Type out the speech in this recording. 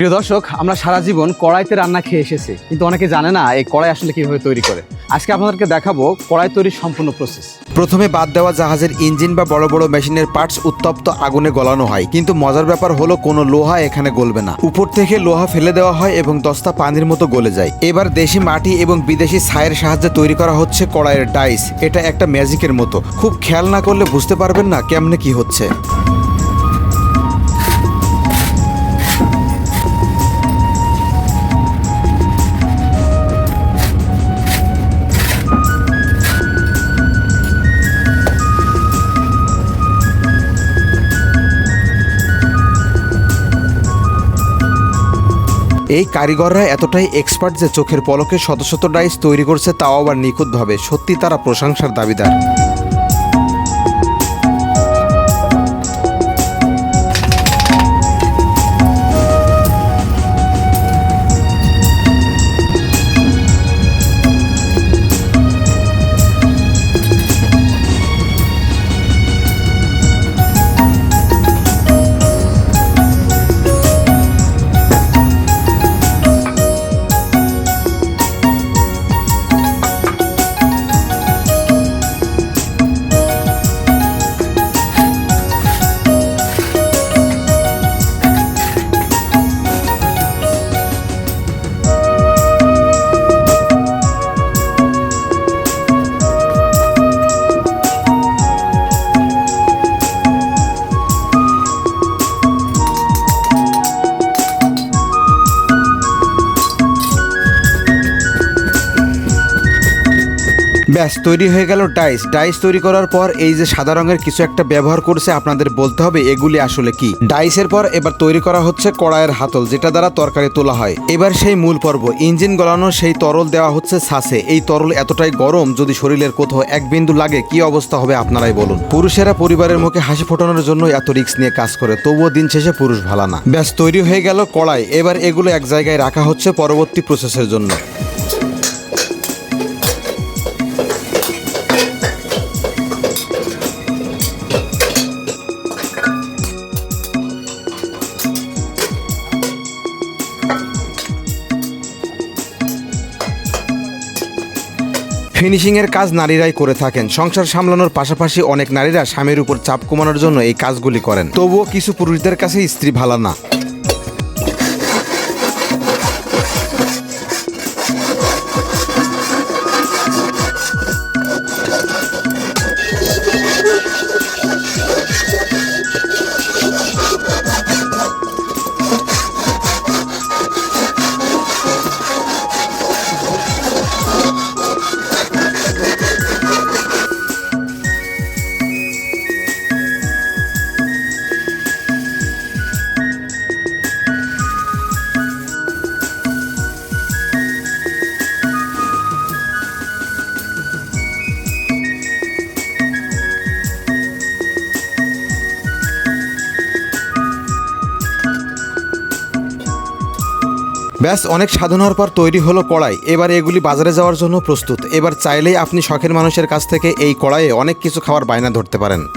প্রিয় দর্শক, আমরা সারা জীবন কড়াইতে রান্না খেয়ে এসেছি, কিন্তু অনেকে জানে না এই কড়াই আসলে কীভাবে তৈরি করে। আজকে আপনাদেরকে দেখাবো কড়াই তৈরির সম্পূর্ণ প্রসেস প্রথমে বাদ দেওয়া জাহাজের ইঞ্জিন বা বড় বড় মেশিনের পার্টস উত্তপ্ত আগুনে গলানো হয়, কিন্তু মজার ব্যাপার হলো কোনো লোহা এখানে গলবে না। উপর থেকে লোহা ফেলে দেওয়া হয় এবং দস্তা পানির মতো গলে যায়। এবার দেশি মাটি এবং বিদেশি ছায়ের সাহায্যে তৈরি করা হচ্ছে কড়াইয়ের ডাইস এটা একটা ম্যাজিকের মতো। খুব খেয়াল না করলে বুঝতে পারবেন না কেমনে কি হচ্ছে। এই কারিগররা এতটাই এক্সপার্ট যে চোখের পলকে শত শত ডাইস তৈরি করছে তাও আবার নিখুঁতভাবে। সত্যি তারা প্রশংসার দাবিদার। ব্যাস, তৈরি হয়ে গেল ডাইস ডাইস তৈরি করার পর এই যে সাদা রঙের কিছু একটা ব্যবহার করছে, আপনাদের বলতে হবে এগুলি আসলে কি। ডাইসের পর এবার তৈরি করা হচ্ছে কড়াইয়ের হাতল, যেটা দ্বারা তরকারি তোলা হয়। এবার সেই মূল পর্ব, ইঞ্জিন গলানো সেই তরল দেওয়া হচ্ছে সাসে। এই তরল এতটাই গরম, যদি শরীরের কোথাও এক বিন্দু লাগে, কি অবস্থা হবে আপনারাই বলুন। পুরুষেরা পরিবারের মুখে হাসি ফোটানোর জন্য এত রিস্ক নিয়ে কাজ করে, তবুও দিন শেষে পুরুষ ভালা না। ব্যাস, তৈরি হয়ে গেল কড়াই। এবার এগুলো এক জায়গায় রাখা হচ্ছে পরবর্তী প্রসেসের জন্য। ফিনিশিং এর কাজ নারীরাই করে থাকেন। সংসার সামলানোর পাশাপাশি অনেক নারীরা স্বামীর উপর চাপ কমানোর জন্য এই কাজগুলি করেন। তবুও কিছু পুরুষদের কাছে স্ত্রী ভালো না। ব্যাস, অনেক সাধনার পর তৈরি হলো কড়াই। এবার এগুলি বাজারে যাওয়ার জন্য প্রস্তুত। এবার চাইলেই আপনি শখের মানুষের কাছ থেকে এই কড়াইয়ে অনেক কিছু খাওয়ার বায়না ধরতে পারেন।